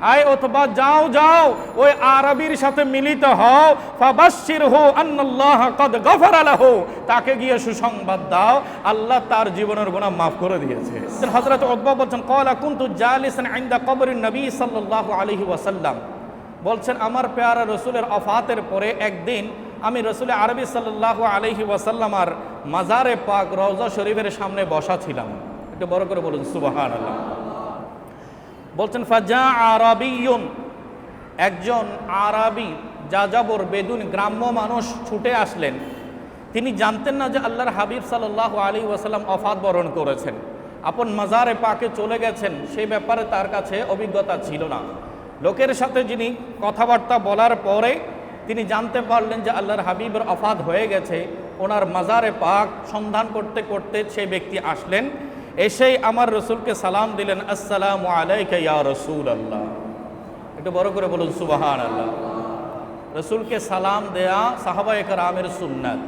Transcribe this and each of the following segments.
আয় অথবা যাও যাও, ওই আরবির সাথে মিলিত হও। ফাবাশশির হো আন্নাল্লাহ কদ গফার লাহু। তাকে গিয়ে সুসংবাদ দাও, আল্লাহ তার জীবনের গুনাহ মাফ করে দিয়েছে। হযরত উতবা বলছেন ক্বালা কুনতু জালিসান ইনদা কবরিন নবী সাল্লাল্লাহু আলাইহি ওয়াসাল্লাম। বলছেন, আমার পেয়ারা রসুলের অফাতের পরে একদিন আমি রসুল আরবি সাল্লাল্লাহু আলাইহি ওয়াসাল্লামার মাজারে পাক রওজা শরীফের সামনে বসা ছিলাম। একটু বড় করে বলুন, সুবহানাল্লাহ। বলছেন, ফাজা আরবিয়ুন। একজন আরবি যাযাবর বেদুন গ্রাম্য মানুষ ছুটে আসলেন। তিনি জানতেন না যে আল্লাহর হাবিব সাল্লাহ আলী ওয়াসাল্লাম অফাত বরণ করেছেন। আপন মাজারে পাকে চলে গেছেন সেই ব্যাপারে তার কাছে অভিজ্ঞতা ছিল না। লোকের সাথে যিনি কথাবার্তা বলার পরে তিনি জানতে পারলেন যে আল্লাহর হাবিবের অফাত হয়ে গেছে। ওনার মাজারে পাক সন্ধান করতে করতে সেই ব্যক্তি আসলেন। এসেই আমার রসুলকে সালাম দিলেন, আসসালামু আলাইকা রসুল আল্লাহ একটু বড় করে বলুন সুবাহান আল্লাহ রসুলকে সালাম দেয়া সাহাবা একরামের সুন্নাত।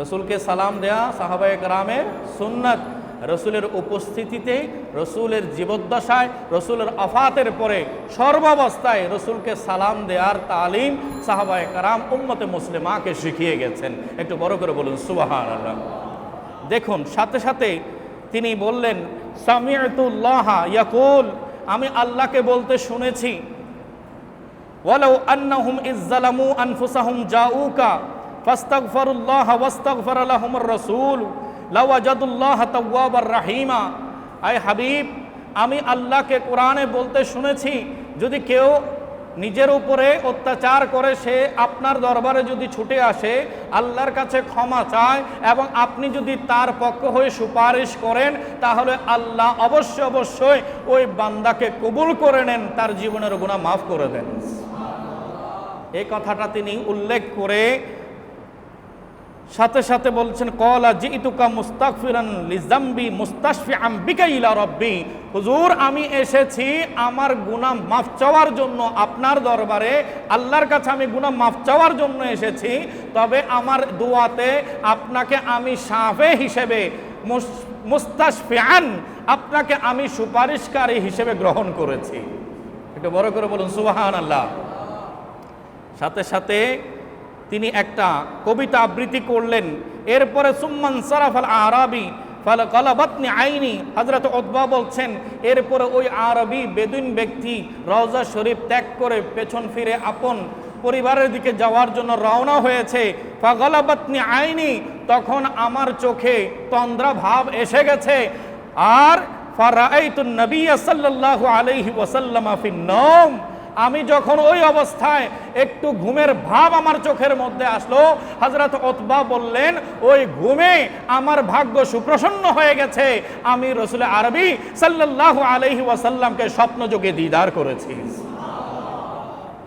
রসুলকে সালাম দেয়া সাহাবা একরামের সুন্নাত। রসুলের উপস্থিতিতে, রসুলের জীবদ্দশায়, রসুলের আফাতের পরে সর্বাবস্থায় রসুলকে সালাম দেয়ার তালিম সাহাবা একরাম উম্মতে মুসলিমাকে শিখিয়ে গেছেন। একটু বড় করে বলুন সুবাহান আল্লাহ দেখুন, সাথে সাথে তিনি বললেন সামিয়াতুল্লাহ ইয়াকুল, আমি আল্লাহকে বলতে শুনেছি। ওয়ালাউ আন্নাহুম ইজ্জালামু আনফুসাহুম জাউকা, ফাস্তাগফিরুল্লাহ ওয়াস্তাগফার লাহুমুর রাসূল, লাওয়াজাদুল্লাহ তাওয়াবার রাহিমা। আয় হাবিব, আমি আল্লাহকে কোরআনে বলতে শুনেছি, যদি কেউ নিজের উপরে অত্যাচার করে সে আপনার দরবারে যদি ছুটে আসে, আল্লাহর কাছে ক্ষমা চায় এবং আপনি যদি তার পক্ষ হয়ে সুপারিশ করেন, তাহলে আল্লাহ অবশ্যই অবশ্যই ওই বান্দাকে কবুল করে নেন, তার জীবনের গুণা মাফ করে দেন। এই কথাটা তিনি উল্লেখ করে সাথে সাথে বলছেন, কলা জিতুকা মুস্তাকফিরান লিজাম্বি মুস্তাশফি আম্বিকা ইলা রব্বি। হুজুর, আমি এসেছি আমার গুনাহ মাফ চাওয়ার জন্য আপনার দরবারে। আল্লাহর কাছে আমি গুনাহ মাফ চাওয়ার জন্য এসেছি, তবে আমার দোয়াতে আপনাকে আমি সাফে হিসেবে মুস- মুস্তাশফিআন আপনাকে আমি সুপারিশকারী হিসেবে গ্রহণ করেছি। একটু বড় করে বলুন সুবাহান আল্লাহ সাথে সাথে তিনি একটা কবিতা আবৃত্তি করলেন। এরপরে সুম্মান সারাফ আল আরবি, ফাল কলাবাতনি আইনি হজরত ওদবা বলছেন, এরপরে ওই আরবি বেদুইন ব্যক্তি রওজা শরীফ ত্যাগ করে পেছন ফিরে আপন পরিবারের দিকে যাওয়ার জন্য রওনা হয়েছে। ফাগলাবাতনি আইনি, তখন আমার চোখে তন্দ্রা ভাব এসে গেছে। আর ফারাইতুন নবী সাল্লাল্লাহু আলাইহি ওয়াসাল্লাম ফিন নওম। আমি যখন ওই অবস্থায় একটু ঘুমের ভাব আমার চোখের মধ্যে আসলো হজরত ওতবা বললেন, ওই ঘুমে আমার ভাগ্য সুপ্রসন্ন হয়ে গেছে। আমি রসুল আরবি সাল্লাহ আলহি ওয়াসাল্লামকে স্বপ্ন যোগে দিদার করেছি।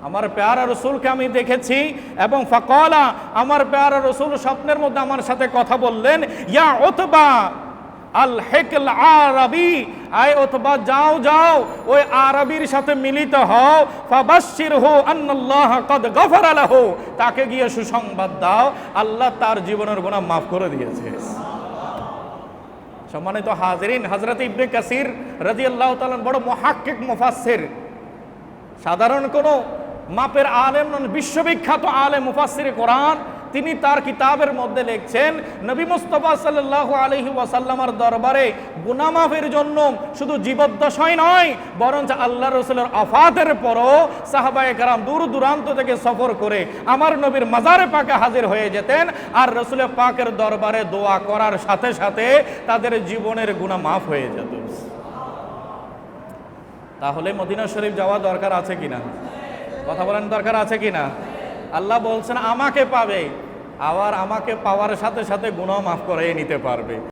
আমার পেয়ারা রসুলকে আমি দেখেছি এবং ফকলা, আমার পেয়ারা রসুল স্বপ্নের মধ্যে আমার সাথে কথা বললেন, ইয়া ওতবা আল হেকল আরবি আয় অথবা যাও যাও, ওই আরবির সাথে মিলিত হও। ফাবাশশির হো আন্নাল্লাহ কদ গফার লাহু। তাকে গিয়ে সুসংবাদ দাও, আল্লাহ তার জীবনের গুনাহ মাফ করে দিয়েছে। সম্মানিত হাজরিন হজরত ইবনে কাসির রাদিয়াল্লাহু তাআলা বড় মুহাক্কিক মুফাসসির। সাধারণ কোনো মাপের আলেম বিশ্ববিখ্যাত আলেম মুফাসসির কোরআন তিনি তার কিতাবের মধ্যে লিখছেন, নবী মুস্তফা সাল্লাহ আলহি ওয়াসাল্লামার দরবারে গুনামাফের জন্য শুধু জীবদ্দশাই নয়, বরঞ্চ আল্লাহ রসুলের আফাতের পরও সাহাবায়ে কারাম দূর দূরান্ত থেকে সফর করে আমার নবীর মাজারে পাকে হাজির হয়ে যেতেন আর রসুলের পাকের দরবারে দোয়া করার সাথে সাথে তাদের জীবনের গুণা মাফ হয়ে যেত। তাহলে মদিনা শরীফ যাওয়া দরকার আছে কিনা? কথা বলেন দরকার আছে কিনা? আল্লাহ বলছেন, আমাকে পাবে। আবার আমাকে পাওয়ার সাথে সাথে গুণাও মাফ করে নিতে পারবে।